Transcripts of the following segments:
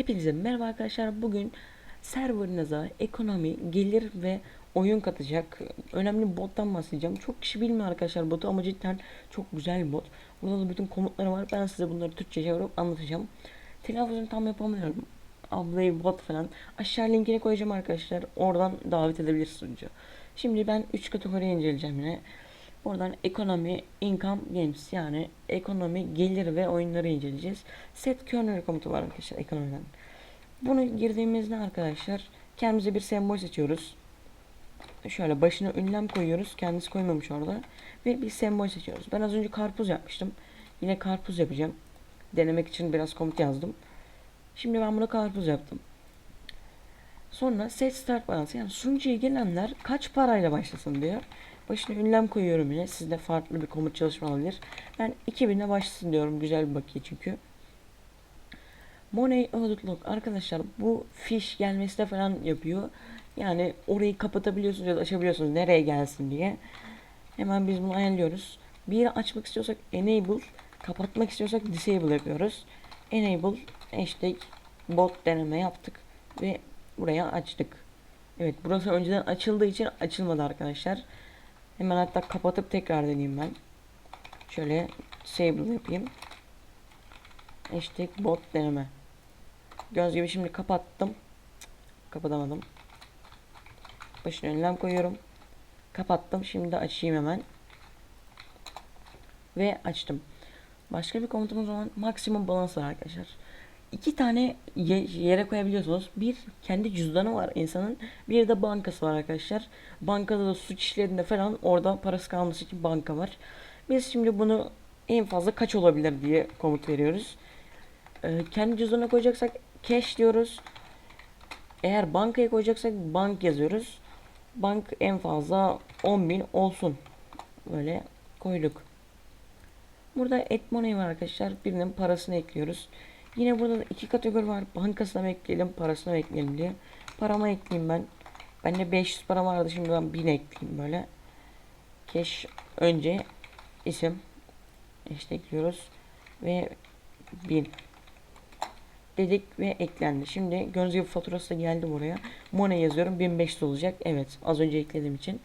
Hepinize merhaba arkadaşlar. Bugün serverınıza ekonomi, gelir ve oyun katacak önemli bottan bahsedeceğim. Çok kişi bilmiyor arkadaşlar botu ama cidden çok güzel bir bot. Burada da bütün komutları var. Ben size bunları Türkçe çevirip anlatacağım. Telaffuzunu tam yapamıyorum. Ablayı bot falan. Aşağı linkini koyacağım arkadaşlar. Oradan davet edebilirsiniz. Şimdi ben 3 kategori inceleyeceğim yine. Buradan ekonomi, income, games yani ekonomi, gelir ve oyunları inceleyeceğiz. Set kernel komutu var arkadaşlar ekonomiden. Bunu girdiğimizde arkadaşlar kendimize bir sembol seçiyoruz. Şöyle başına ünlem koyuyoruz. Kendisi koymamış orada. Ve bir sembol seçiyoruz. Ben az önce karpuz yapmıştım. Yine karpuz yapacağım. Denemek için biraz komut yazdım. Şimdi ben bunu karpuz yaptım. Sonra set start balance yani sunucuya gelenler kaç parayla başlasın diyor. Başına ünlem koyuyorum yine. Sizde farklı bir komut çalışma olabilir. Ben 2000'e başlasın diyorum. Güzel bir bakiye çünkü. Money Log. Arkadaşlar bu fiş gelmesi de falan yapıyor. Yani orayı kapatabiliyorsunuz ya da açabiliyorsunuz nereye gelsin diye. Hemen biz bunu ayarlıyoruz. Bir açmak istiyorsak enable, kapatmak istiyorsak disable yapıyoruz. Enable hashtag bot deneme yaptık ve buraya açtık. Evet burası önceden açıldığı için açılmadı arkadaşlar. Hemen hatta kapatıp tekrar deneyeyim ben. Şöyle disable yapayım. Hashtag bot deneme. Göz gibi şimdi kapattım. Cık, Kapatamadım. Başına önlem koyuyorum. Kapattım. Şimdi açayım hemen. Ve açtım. Başka bir komutumuz olan maksimum balans var arkadaşlar. İki tane ye- yere koyabiliyorsunuz. Bir kendi cüzdanı var insanın. Bir de bankası var arkadaşlar. Bankada da suç işlerinde falan orada parası kalması için banka var. Biz şimdi bunu en fazla kaç olabilir diye komut veriyoruz. Ee, kendi cüzdanına koyacaksak cash diyoruz. Eğer bankaya koyacaksak bank yazıyoruz. Bank en fazla 10.000 olsun. Böyle koyduk. Burada add money var arkadaşlar. Birinin parasını ekliyoruz. Yine burada da iki kategori var. Bankasına mı ekleyelim, parasına mı ekleyelim diye. Parama ekleyeyim ben. Bende 500 para vardı. Şimdi ben 1000 ekleyeyim böyle. Cash önce isim işte ekliyoruz ve 1000 dedik ve eklendi. Şimdi gördüğünüz gibi faturası da geldi buraya. Money yazıyorum 1500 olacak. Evet az önce eklediğim için.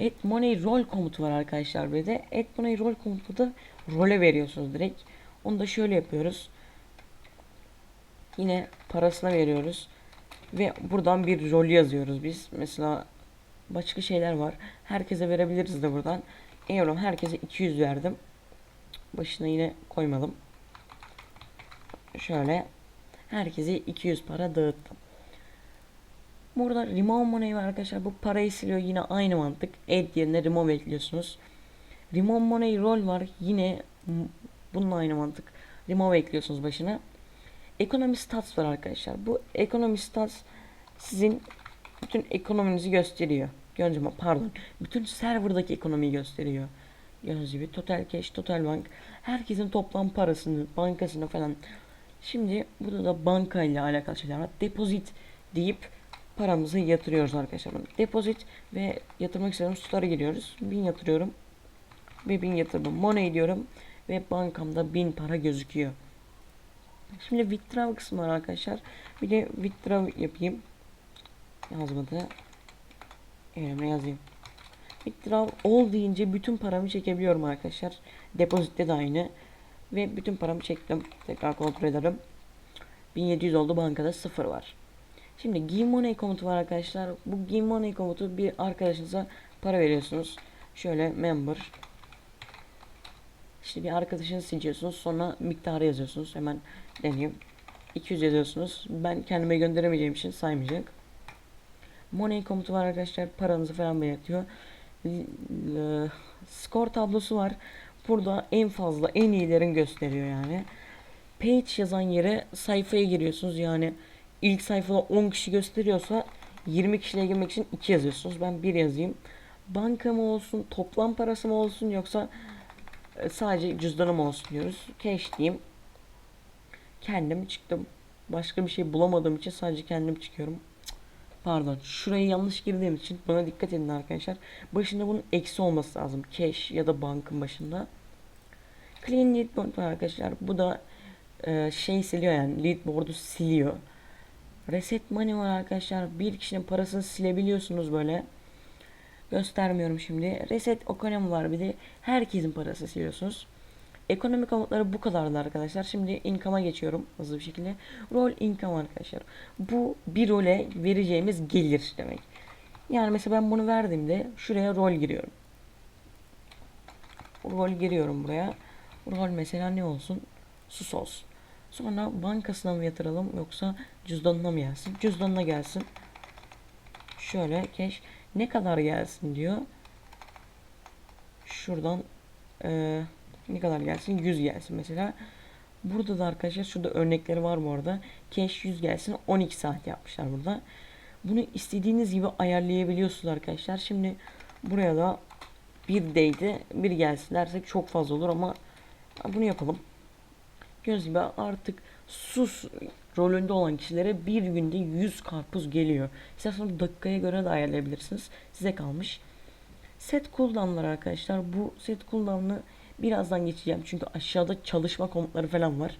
Add money roll komutu var arkadaşlar bir de. Add money roll komutu da role veriyorsunuz direkt. Onu da şöyle yapıyoruz. Yine parasına veriyoruz. Ve buradan bir rol yazıyoruz biz. Mesela başka şeyler var. Herkese verebiliriz de buradan. Euro herkese 200 verdim. Başına yine koymadım. Şöyle herkese 200 para dağıttım. Burada remove money var arkadaşlar. Bu parayı siliyor. Yine aynı mantık. Add yerine remove ekliyorsunuz. Remove money roll var. Yine bununla aynı mantık. Remove ekliyorsunuz başına. Economy stats var arkadaşlar. Bu economy stats sizin bütün ekonominizi gösteriyor. Gibi pardon. Bütün serverdaki ekonomiyi gösteriyor. Gördüğünüz gibi total cash, total bank. Herkesin toplam parasını, bankasını falan. Şimdi burada da banka ile alakalı şeyler var. Deposit deyip paramızı yatırıyoruz arkadaşlar. Deposit ve yatırmak istediğimiz tutarı giriyoruz. 1000 yatırıyorum. Ve 1000 yatırdım. Money diyorum. Ve bankamda 1000 para gözüküyor. Şimdi withdraw kısmı var arkadaşlar. Bir de withdraw yapayım. Yazmadı. Elime yazayım. Withdraw all deyince bütün paramı çekebiliyorum arkadaşlar. Depozitte de aynı. Ve bütün paramı çektim. Tekrar kontrol ederim. 1700 oldu bankada 0 var. Şimdi give money komutu var arkadaşlar. Bu give money komutu bir arkadaşınıza para veriyorsunuz. Şöyle member. İşte bir arkadaşınızı seçiyorsunuz. Sonra miktarı yazıyorsunuz. Hemen deneyeyim. 200 yazıyorsunuz. Ben kendime gönderemeyeceğim için saymayacak. Money komutu var arkadaşlar. Paranızı falan belirtiyor. Skor tablosu var. Burada en fazla en iyilerin gösteriyor yani. Page yazan yere sayfaya giriyorsunuz. Yani ilk sayfada 10 kişi gösteriyorsa 20 kişiyle girmek için 2 yazıyorsunuz. Ben 1 yazayım. Banka mı olsun, toplam parası mı olsun yoksa sadece cüzdanım olsun diyoruz. Cash diyeyim. Kendim çıktım. Başka bir şey bulamadığım için sadece kendim çıkıyorum. Pardon. Şurayı yanlış girdiğim için buna dikkat edin arkadaşlar. Başında bunun eksi olması lazım. Cash ya da bankın başında. Clean Lead Point var arkadaşlar. Bu da e, şey siliyor yani leadboard'u siliyor. Reset money var arkadaşlar. Bir kişinin parasını silebiliyorsunuz böyle. Göstermiyorum şimdi. Reset ekonomi var bir de herkesin parasını siliyorsunuz. Ekonomi komutları bu kadardı arkadaşlar. Şimdi income'a geçiyorum hızlı bir şekilde. Rol income arkadaşlar. Bu bir role vereceğimiz gelir demek. Yani mesela ben bunu verdiğimde şuraya rol giriyorum. Rol giriyorum buraya. Rol mesela ne olsun? Sus olsun. Sonra bankasına mı yatıralım yoksa cüzdanına mı gelsin? Cüzdanına gelsin. Şöyle keş ne kadar gelsin diyor. Şuradan eee ne kadar gelsin? 100 gelsin mesela. Burada da arkadaşlar şurada örnekleri var bu arada. Cash 100 gelsin 12 saat yapmışlar burada. Bunu istediğiniz gibi ayarlayabiliyorsunuz arkadaşlar. Şimdi buraya da bir day'de bir gelsin dersek çok fazla olur ama bunu yapalım. Göz gibi artık sus rolünde olan kişilere bir günde 100 karpuz geliyor. İsterseniz dakikaya göre de ayarlayabilirsiniz. Size kalmış. Set cooldown'lar arkadaşlar. Bu set cooldown'ı birazdan geçeceğim. Çünkü aşağıda çalışma komutları falan var.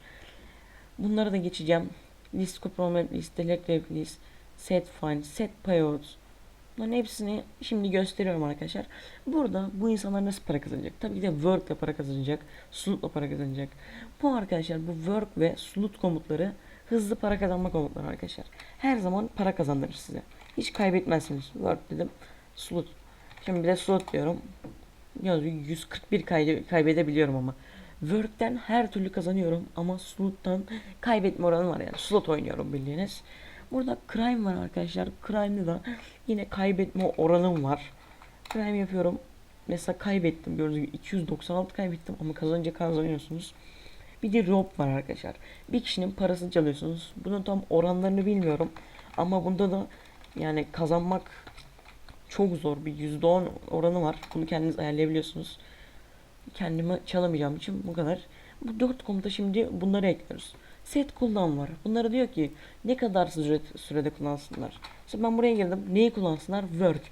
Bunları da geçeceğim. List component list, delete list, set find, set payouts. Bunların hepsini şimdi gösteriyorum arkadaşlar. Burada bu insanlar nasıl para kazanacak? Tabii ki de work ile para kazanacak. Slot'la para kazanacak. Bu arkadaşlar bu work ve slot komutları hızlı para kazanma komutları arkadaşlar. Her zaman para kazandırır size. Hiç kaybetmezsiniz. Work dedim. Slot. Şimdi bir de slot diyorum. Yalnız 141 kaybe- kaybedebiliyorum ama. Work'ten her türlü kazanıyorum ama slot'tan kaybetme oranı var yani. Slot oynuyorum bildiğiniz. Burada crime var arkadaşlar. Crime'da da yine kaybetme oranım var. Crime yapıyorum. Mesela kaybettim gördüğünüz gibi 296 kaybettim ama kazanınca kazanıyorsunuz. Bir de rob var arkadaşlar. Bir kişinin parasını çalıyorsunuz. Bunun tam oranlarını bilmiyorum. Ama bunda da yani kazanmak çok zor. Bir %10 oranı var. Bunu kendiniz ayarlayabiliyorsunuz. Kendime çalamayacağım için bu kadar. Bu dört komuta şimdi bunları ekliyoruz. Set cooldown var. Bunları diyor ki ne kadar süre, sürede kullansınlar. Mesela ben buraya girdim. Neyi kullansınlar? Work.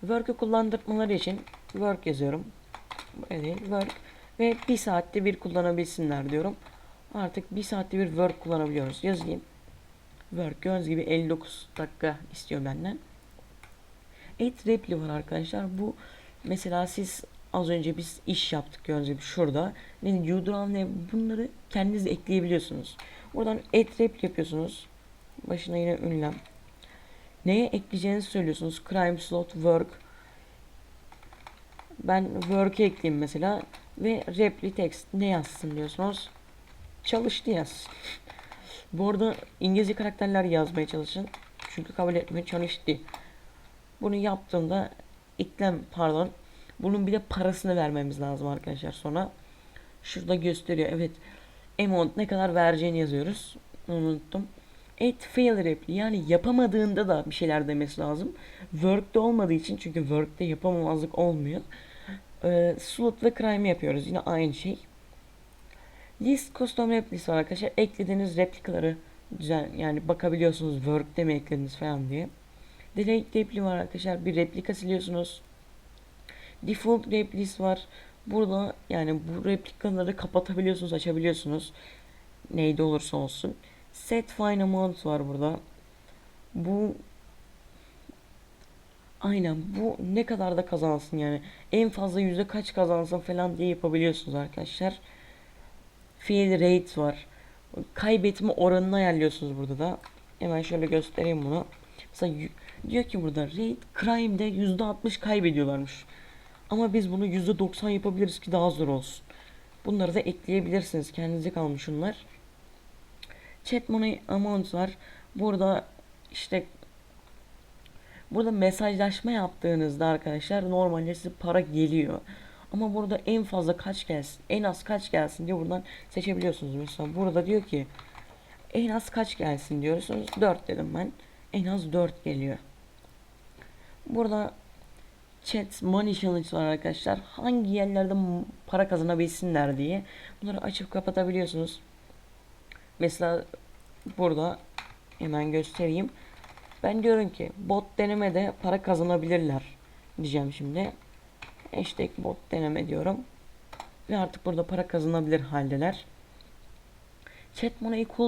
Work'ü kullandırmaları için work yazıyorum. Buraya değil, work. Ve bir saatte bir kullanabilsinler diyorum. Artık bir saatte bir work kullanabiliyoruz. Yazayım. Work gördüğünüz gibi 59 dakika istiyor benden. Et repli var arkadaşlar. Bu mesela siz az önce biz iş yaptık gördüğünüz gibi şurada. Ne Yuduran ne bunları kendiniz ekleyebiliyorsunuz. Buradan repli yapıyorsunuz. Başına yine ünlem. Neye ekleyeceğinizi söylüyorsunuz. Crime slot work. Ben work'e ekleyeyim mesela ve repli text ne yazsın diyorsunuz. Çalıştı yaz. Bu arada İngilizce karakterler yazmaya çalışın. Çünkü kabul etmiyor çalıştı. Bunu yaptığımda eklem pardon. Bunun bir de parasını vermemiz lazım arkadaşlar sonra. Şurada gösteriyor. Evet. Amount ne kadar vereceğini yazıyoruz. Unuttum. Et fail repli yani yapamadığında da bir şeyler demesi lazım. Work'te olmadığı için çünkü work'te yapamamazlık olmuyor. Ee, slot ve crime yapıyoruz. Yine aynı şey. List custom replis var arkadaşlar. Eklediğiniz replikaları düzen yani bakabiliyorsunuz work'te mi eklediniz falan diye. Delete repli var arkadaşlar. Bir replika siliyorsunuz. Default replis var. Burada yani bu replikaları kapatabiliyorsunuz, açabiliyorsunuz. Neyde olursa olsun. Set fine amount var burada. Bu Aynen bu ne kadar da kazansın yani. En fazla yüzde kaç kazansın falan diye yapabiliyorsunuz arkadaşlar. Fail rate var. Kaybetme oranını ayarlıyorsunuz burada da. Hemen şöyle göstereyim bunu. Mesela diyor ki burada rate crime'de %60 kaybediyorlarmış. Ama biz bunu %90 yapabiliriz ki daha zor olsun. Bunları da ekleyebilirsiniz. Kendinize kalmış bunlar. Chat money amount var. Burada işte burada mesajlaşma yaptığınızda arkadaşlar normalde size para geliyor. Ama burada en fazla kaç gelsin, en az kaç gelsin diye buradan seçebiliyorsunuz. Mesela burada diyor ki en az kaç gelsin diyorsunuz. 4 dedim ben. En az 4 geliyor. Burada chat money challenge var arkadaşlar. Hangi yerlerde para kazanabilsinler diye. Bunları açıp kapatabiliyorsunuz. Mesela burada hemen göstereyim. Ben diyorum ki bot denemede para kazanabilirler diyeceğim şimdi. Hashtag bot deneme diyorum. Ve artık burada para kazanabilir haldeler. Chat money cool